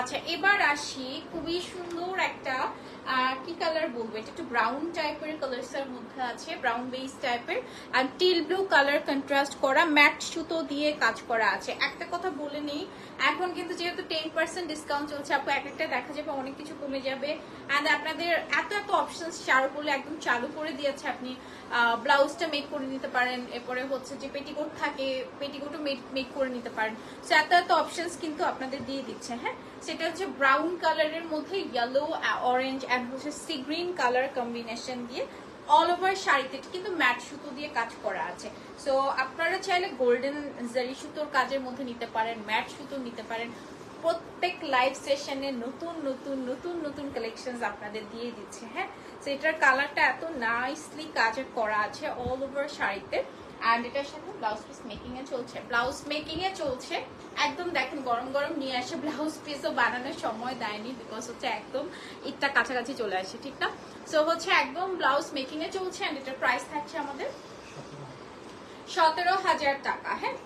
আচ্ছা এবার আসি খুবই সুন্দর একটা কি কালার বলব? এটা একটু ব্রাউন টাইপের কালার্স এর মধ্যে আছে ব্রাউন বেস টাইপের আর টিল ব্লু কালার কন্ট্রাস্ট করা ম্যাট সুতো দিয়ে কাজ করা আছে। একটা কথা বলে নেই এখন কিন্তু যেহেতু টেন পার্সেন্ট ডিসকাউন্ট চলছে, আপু, এক একটা দেখা যাবে অনেক কিছু কমে যাবে। অ্যান্ড আপনাদের এত এত অপশনস চালু করলে একদম চালু করে দিয়েছে আপনি। ব্লাউজটা মেক করে নিতে পারেন, এরপরে হচ্ছে যে পেটিকোট থাকে পেটিকোটও মেক করে নিতে পারেন। সো এত এত অপশনস কিন্তু আপনাদের দিয়ে দিচ্ছে হ্যাঁ? সেটা হচ্ছে ব্রাউন কালারের মধ্যে ইয়েলো অরেঞ্জ অ্যান্ড হচ্ছে সি গ্রিন কালার কম্বিনেশন দিয়ে অল ওভার শাড়িতে, কিন্তু ম্যাট সুতো দিয়ে কাজ করা আছে। সো আপনারা চাইলে গোল্ডেন জারি সুতোর কাজের মধ্যে নিতে পারেন ম্যাট সুতো নিতে পারেন। প্রত্যেক লাইভ সেশনে নতুন নতুন নতুন নতুন কালেকশন আপনাদের দিয়ে দিচ্ছে হ্যাঁ? সেটার কালারটা এত নাইসলি কাজে করা আছে অল ওভার শাড়িতে। অ্যান্ড এটার সাথে ব্লাউজ পিস মেকিং এ চলছে। ব্লাউজ মেকিং এ চলছে। একদম দেখেন, গরম গরম নিয়ে আসে ব্লাউজ পিসও বানানোর সময় দেয়নি বিকজ হচ্ছে একদম ঈদটা কাছাকাছি চলে আসে, ঠিক না? সো হচ্ছে একদম ব্লাউজ মেকিং এ চলছে অ্যান্ড এটার প্রাইস থাকছে আমাদের সতেরো হাজার টাকা হ্যাঁ?